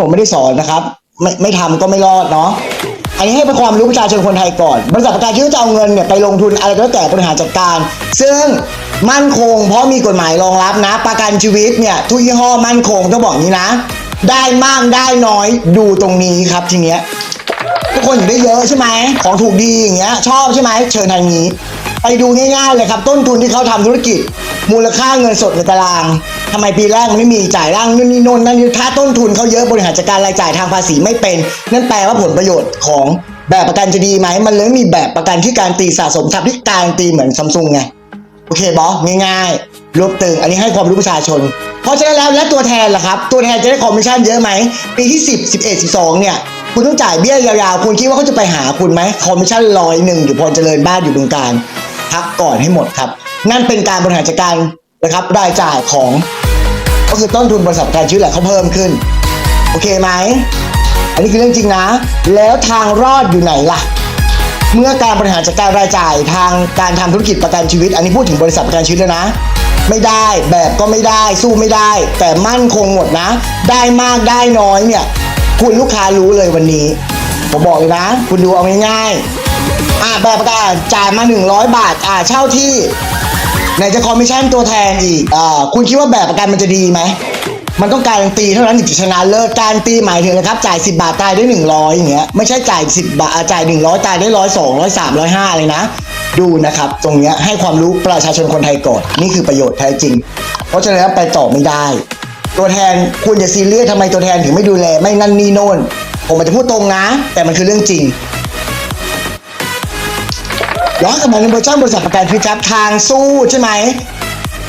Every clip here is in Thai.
ผมไม่ได้สอนนะครับ ไม่ไม่ทำก็ไม่รอดเนาะอันนี้ให้เป็นความรู้ประชาชนคนไทยก่อน บริษัทประกันชีวิตจะเอาเงินเนี่ยไปลงทุนอะไรก็แล้วแต่บริหารจัดการ ซึ่งมั่นคง เพราะมีกฎหมายรองรับนะ ประกันชีวิตเนี่ยทุกยี่ห้อมั่นคงต้องบอกนี้นะ ได้มากได้น้อยดูตรงนี้ครับทีเนี้ยทุกคนอยู่ได้เยอะใช่ไหมของถูกดีอย่างเงี้ยชอบใช่ไหมเชิญทางนี้ ไปดูง่ายๆเลยครับ ต้นทุนที่เขาทำธุรกิจ มูลค่าเงินสดในตาราง ทำไมปีแรกมันไม่มีจ่ายร่างนู่นนี่โน่นนั่นนี่ถ้าต้นทุนเขาเยอะบริหารจัดการรายจ่ายทางภาษีไม่เป็น นั่นแปลว่าผลประโยชน์ของแบบประกันจะดีไหมมันเลยมีแบบประกันที่การตีสะสมทรัพย์ที่การตีเหมือนซัมซุงไงโอเคบอสง่ายๆรวบตึงอันนี้ให้ความรู้ประชาชน เพราะฉะนั้นแล้วและตัวแทนล่ะครับ ตัวแทนจะได้คอมมิชชั่นเยอะไหม ปีที่ 10 11 12 เนี่ย คุณต้องจ่ายเบี้ยยาวๆ คุณคิดว่าเขาจะไปหาคุณไหมคอมมิชชั่นร้อยหนึ่งอยู่พอเจริญบ้านอยู่บึงการพักก่อนให้หมดครับ นั่นเป็นการบริหารจัดการ นะครับรายจ่ายของก็คือต้นทุนบริษัทประกันชีวิตแหละเขาเพิ่มขึ้น โอเคไหม อันนี้คือเรื่องจริงนะ แล้วทางรอดอยู่ไหนล่ะ เมื่อการบริหารจัดการรายจ่ายทางการทำธุรกิจประกันชีวิต อันนี้พูดถึงบริษัทประกันชีวิตแล้วนะ ไม่ได้แบบก็ไม่ได้สู้ไม่ได้ แต่มั่นคงหมดนะ ได้มากได้น้อยเนี่ยคุณลูกค้ารู้เลยวันนี้ผมบอกเลยนะ คุณดูเอาง่ายๆอ่าแบบประกันจ่ายมา 100 บาทอ่าเช่าที่ ไหนจะคอมมิชชั่นตัวแทนอีกอ่าคุณคิดว่าแบบประกันมันจะดีไหม มันต้องการันตีเท่านั้นถึงจะชนะเลิศการนตีหมายถึงนะครับจ่าย 10 บาทตายได้ 100อย่างเงี้ยไม่ใช่จ่าย 10 บาทอะจ่าย 100 ตายได้ร้อยสองร้อยสามร้อยห้าเลยนะ ดูนะครับ ตรงเนี้ยให้ความรู้ประชาชนคนไทยก่อนนี่คือประโยชน์แท้จริง เพราะฉะนั้นไปต่อไม่ได้ ตัวแทนคุณอย่าซีเรียสทำไมตัวแทนถึงไม่ดูแลไม่นั่นนี่โน่นผมอาจจะพูดตรงนะ แต่มันคือเรื่องจริง ย้อนกลับมาในเวอร์ชันบริษัทประกันคือจับทางสู้ใช่ไหม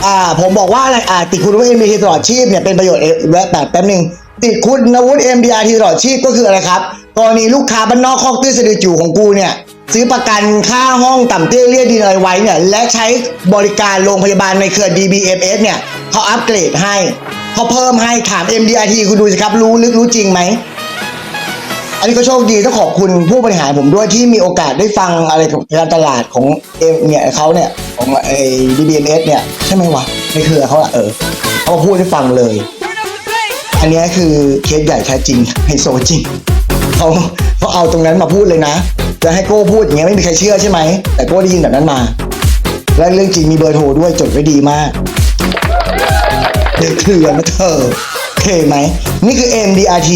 อ่าผมบอกว่าอะไรอ่าติดคุณวุฒิ MDRT ตลอดชีพเนี่ยเป็นประโยชน์เอแวะแบบแป๊บหนึงติดคุณวุฒิ MDRT ตลอดชีพก็คืออะไรครับกรณีลูกค้าบ้านนอกคอกตื้อสะดือจู่ของกูเนี่ยซื้อประกันค่าห้องต่ำเตี้ยเรียดินอะไรไว้เนี่ยและใช้บริการโรงพยาบาลในเครือ DBMS เนี่ยเขาอัปเกรดให้เขาเพิ่มให้ถาม MDRT คุณดูสิครับรู้ลึกรู้จริงไหม อันนี้ก็โชคดีต้องขอบคุณผู้บริหารผมด้วยที่มีโอกาสได้ฟังอะไรการตลาดของเอเนี่ยเขาเนี่ยของไอ้ DBMS เนี่ยใช่ไหมวะในเครือเขาอะเออเขาพูดให้ฟังเลย อันนี้คือเคสใหญ่แท้จริงไฮโซจริงเขาเขาเอาตรงนั้นมาพูดเลยนะจะให้โก้พูดอย่างเงี้ยไม่มีใครเชื่อใช่ไหมแต่โก้ได้ยินแบบนั้นมา และเรื่องจริงมีเบอร์โทรด้วยจดไว้ดีมากเด็กเครือนะเธอโอเคไหมนี่คือ MDRT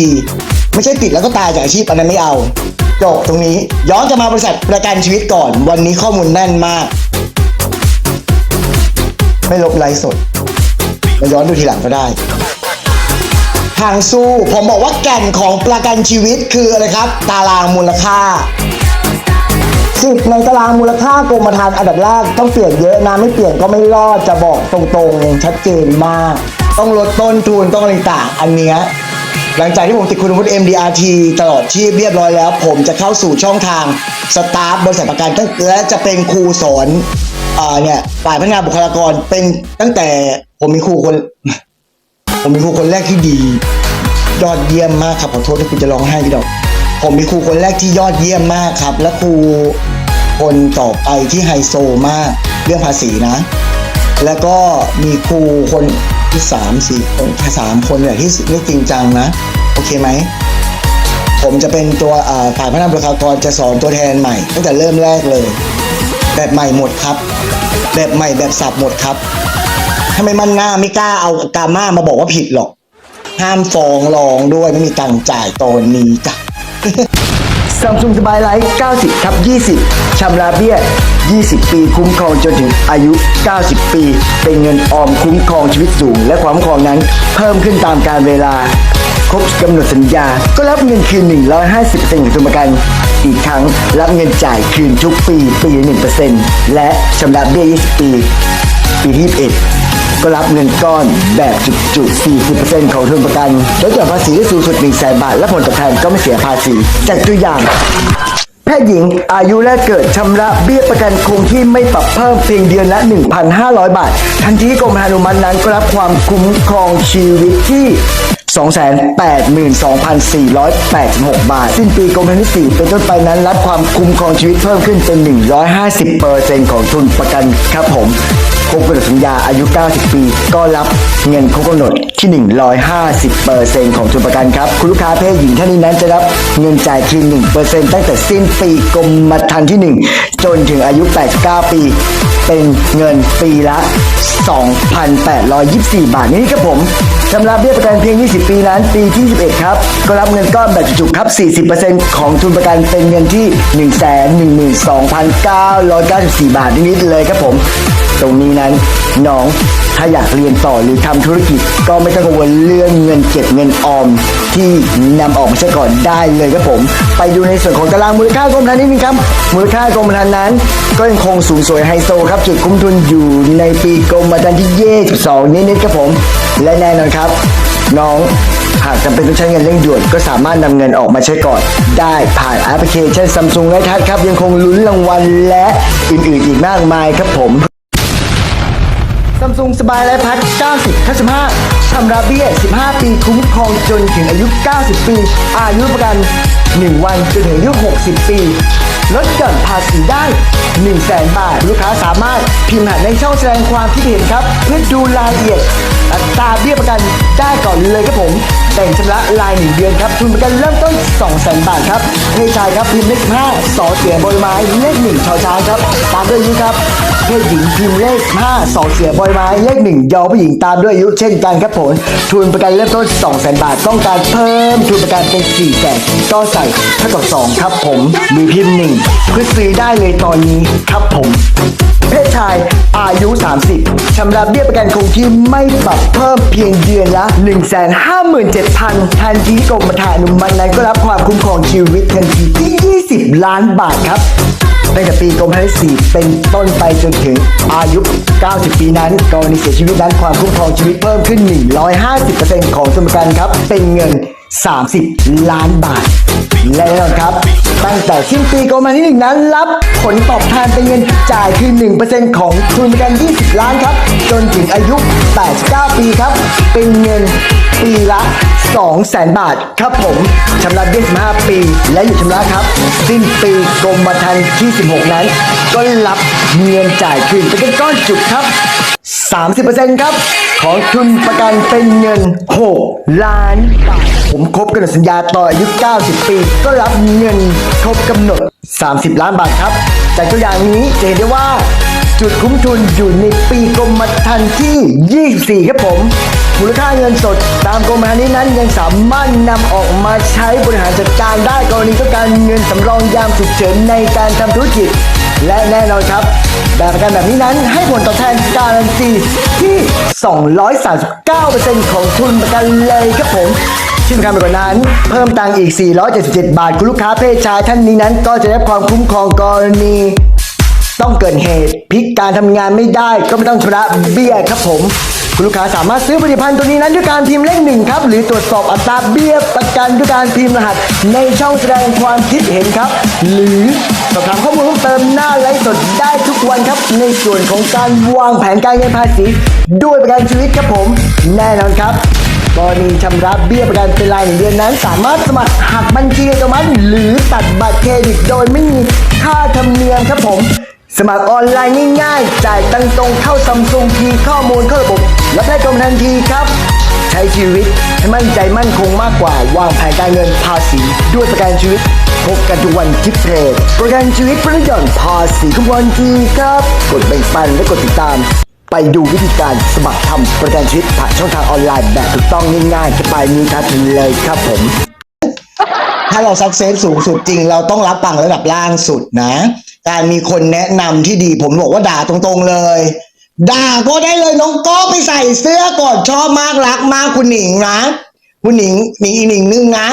ไม่ใช่ติดแล้วก็ตายจากอาชีพอันนั้นไม่เอาจบตรงนี้ย้อนจะมาบริษัทประกันชีวิตก่อน วันนี้ข้อมูลแน่นมาก ไม่ลบไลฟ์สดมาย้อนดูทีหลังก็ได้ ทางสู้ผมบอกว่าแก่นของประกันชีวิตคืออะไรครับ ตารางมูลค่าสิบในตารางมูลค่ากรมธรรม์อันดับแรกต้องเปลี่ยนเยอะนะไม่เปลี่ยนก็ไม่รอดจะบอกตรงๆชัดเจนมาก ต้องลดต้นทุนต้องอะไรต่างอันเนี้ย หลังจากที่ผมติดคุณวุฒิ MDRT ตลอดชีพเรียบร้อยแล้ว ผมจะเข้าสู่ช่องทางสตาฟบริษัทประกันตั้งและจะเป็นครูสอนอ่าเนี่ยฝ่ายพัฒนาบุคลากรเป็นตั้งแต่ผมมีครูคน ผมมีครูคนแรกที่ดียอดเยี่ยมมากครับขอโทษที่คุณจะร้องไห้พี่ดอก ผมมีครูคนแรกที่ยอดเยี่ยมมากครับ และครูคนต่อไปที่ไฮโซมากเรื่องภาษีนะ แล้วก็มีครูคน ที่สามสี่คนสามคนเนี่ยที่เรื่จริงจังนะ โอเคไหม ผมจะเป็นตัวฝ่ายพัฒนาบุคลากรจะสอนตัวแทนใหม่ตั้งแต่เริ่มแรกเลย แบบใหม่หมดครับ แบบใหม่แบบสับหมดครับถ้าไม่มั่นหน้าไม่กล้าเอากาม่ามาบอกว่าผิดหรอก ห้ามฟ้องร้องด้วยไม่มีตังจ่ายตอนนี้จ้ะ ซัมซุงสบายไลท์90ทับ20ชำระเบี้ย 20 ปีคุ้มครองจนถึงอายุ 90 ปี เป็นเงินออมคุ้มครองชีวิตสูง และความครองนั้นเพิ่มขึ้นตามการเวลา ครบกำหนดสัญญา ก็รับเงินคืน 150%ของทุนประกันอีกทั้งรับเงินจ่ายคืนทุกปีปีละ1%และชำระเบี้ย 20 ปี ปีที่21 ก็รับเงินก้อนแบบจุกๆ40%ของทุนประกันลดหย่อนภาษีได้สูงสุด1แสนบาท และผลตอบแทนก็ไม่เสียภาษี จากตัวอย่าง แพทย์หญิงอายุแรกเกิดชำระเบี้ยประกันคงที่ไม่ปรับเพิ่มเพียงเดือนละ 1,500 บาท ทันทีที่กรมธรรม์อนุมัตินั้นก็รับความคุ้มครองชีวิตที่ 282,486 บาท สิ้นปีกรมธรรม์ที่4เป็นต้นไปนั้นรับความคุ้มครองชีวิตเพิ่มขึ้นเป็น 150%ของทุนประกันครับผมครบกำหนดสัญญาอายุ 90 ปี ก็รับเงินครบกำหนดที่ 150%ของทุนประกันครับ คุณลูกค้าเพศหญิงท่านนี้นั้นจะรับเงินจ่ายคืน1%ตั้งแต่สิ้นปีกรมธรรม์ที่ 1 จนถึงอายุ 89 ปี เป็นเงินปีละ 2,824 บาท นี่ครับผมชำระเบี้ยประกันเพียง 20 ปีนั้น ปีที่21ครับ ก็รับเงินก้อนแบบจุกครับ 40%ของทุนประกันเป็นเงินที่ 112,994 บาทนิดๆเลยครับผม ตรงนี้นั้นน้องถ้าอยากเรียนต่อหรือทำธุรกิจ ก็ไม่ต้องกังวลเรื่องเงินเก็บเงินออม ที่นำออกมาใช้ก่อนได้เลยครับผม ไปดูในส่วนของตารางมูลค่ากรมธรรม์นิดนึงครับ มูลค่ากรมธรรม์นั้น ก็ยังคงสูงสวยไฮโซครับจุดคุ้มทุนอยู่ในปีกรมธรรม์ที่ 22 นิดๆครับผม และแน่นอนครับ น้องหากจำเป็นต้องใช้เงินเร่งด่วนก็สามารถนำเงินออกมาใช้ก่อน ได้ผ่านแอปพลิเคชัน Samsung แลทัดครับยังคงลุ้นรางวัลและอื่นๆอีกมากมายครับผม ซัมซุงสบายและพัด90 95ชำระเบี้ย 15 ปีคุ้มครองจนถึงอายุ 90 ปี อายุประกัน 1 วันจนถึงอายุ 60 ปี ลดหย่อนภาษีได้1 0 0 0 0 บาท ลูกค้าสามารถพิมพ์หาในช่องแสดงความคิดเห็นครับ เพื่อดูรายละเอียดอัตราเบี้ยประกันได้ก่อนเลยครับผม แต่งชำระรายหนึ่งเดือนครับทุนประกันเริ่มต้น2 0 0 0 0บาทครับเพศชายครับพิมพ์เลข5สอเสือบอยไม้เลข1ชอช้างครับตามด้วยอายุครับเพศหญิงพิมพ์เลข5สอเสือบอยไม้เลข1ยอผู้หญิงตามด้วยอายุเช่นกันครับผมทุนประกันเริ่มต้น2 0 0 0 0บาทต้องการเพิ่มทุนประกันเป็น4 0 0 0 0ก็ใส่เท่ากับ2ครับผมหรือพิมพ์1เพื่อซื้อได้เลยตอนนี้ครับผม เพศชายอายุ 30ชำระเบี้ยประกันคงที่ไม่ปรับเพิ่มเพียงเดือนละ 157,000 ทันทีกรมธรรม์อนุมัตินั้นก็รับความคุ้มครองชีวิตทันทีที่ 20 ล้านบาทครับตั้งแต่ปีกรมธรรม์ที่4เป็นต้นไปจนถึงอายุ 90 ปีนั้นกรณีเสียชีวิตนั้นความคุ้มครองชีวิตเพิ่มขึ้น 150%ของสมประกันครับ เป็นเงิน 30 ล้านบาท และแน่นอนครับ ตั้งแต่สิ้นปีกรมธรรม์ที่หนึ่งนั้น รับผลตอบแทนเป็นเงินจ่ายคือ 1%ของทุนประกัน 20 ล้านครับ จนถึงอายุ 89 ปีครับ เป็นเงินปีละ200,000 บาทครับผมชำระเบี้ย15 ปี และหยุดชำระครับ สิ้นปีกรมธรรม์ที่ 16 นั้น ก็รับเงินจ่ายคืนเป็นก้อนจุกครับ 30%ครับ ของทุนประกันเป็นเงิน 6 ล้านบาท ผมครบกำหนดสัญญาต่ออายุ 90 ปี ก็รับเงินครบกำหนด 30 ล้านบาทครับ จากตัวอย่างนี้จะเห็นได้ว่า จุดคุ้มทุนอยู่ในปีกรมธรรม์ที่ 24 ครับผม มูลค่าเงินสดตามกรมธรรม์นี้นั้นยังสามารถนำออกมาใช้บริหารจัดการได้กรณีต้องการเงินสำรองยามฉุกเฉินในการทำธุรกิจ และแน่นอนครับ แบบประกันแบบนี้นั้นให้ผลตอบแทนการันตีที่ 239%ของทุนประกันเลยครับผมที่สำคัญไปกว่านั้น เพิ่มตังค์อีก 477 บาท คุณลูกค้าเพศชายท่านนี้นั้น ก็จะได้ความคุ้มครองกรณี ต้องเกิดเหตุพิกการทำงานไม่ได้ก็ไม่ต้องชำระเบี้ยครับผม คุณลูกค้าสามารถซื้อผลิตภัณฑ์ตัวนี้นั้นด้วยการพิมพ์เลขหนึ่งครับ หรือตรวจสอบอัตราเบี้ยประกันด้วยการพิมพ์รหัส ในช่องแสดงความคิดเห็นครับ หรือสอบถามข้อมูลเพิ่มเติมหน้าไลฟ์สดได้ทุกวันครับ ในส่วนของการวางแผนการเงินภาษี ด้วยประกันชีวิตครับผม แน่นอนครับกรณีชำระเบี้ยประกันเป็นรายหนึ่งเดือนนั้น สามารถสมัครหักบัญชีอัตโนมัติหรือตัดบัตรเครดิตโดยไม่มีค่าธรรมเนียมครับผม สมัครออนไลน์ง่ายๆ จ่ายตังตรงเข้าซัมซุงทีข้อมูลเข้าระบบรับได้กรมทันทีครับ ใช้ชีวิตให้มั่นใจมั่นคงมากกว่าวางแผนการเงินภาษี ด้วยประกันชีวิต พบกันทุกวันที่เพจประกันชีวิตประหย่อนภาษีทุกวันทีครับ กดแบ่งปันและกดติดตาม ไปดูวิธีการสมัครทำประกันชีวิตผ่านช่องทางออนไลน์แบบถูกต้องง่ายๆจะไปนี้ครับเลยครับผม ถ้าเราสักเซสสูงสุดจริง เราต้องรับฟังระดับล่างสุดนะ การมีคนแนะนำที่ดีผมบอกว่าด่าตรงๆเลย ด่าก็ได้เลยน้องก็ไปใส่เสื้อก่อนชอบมากรักมากคุณหนิงนะ คุณหนิงหนิงอีกหนิงนึงนะ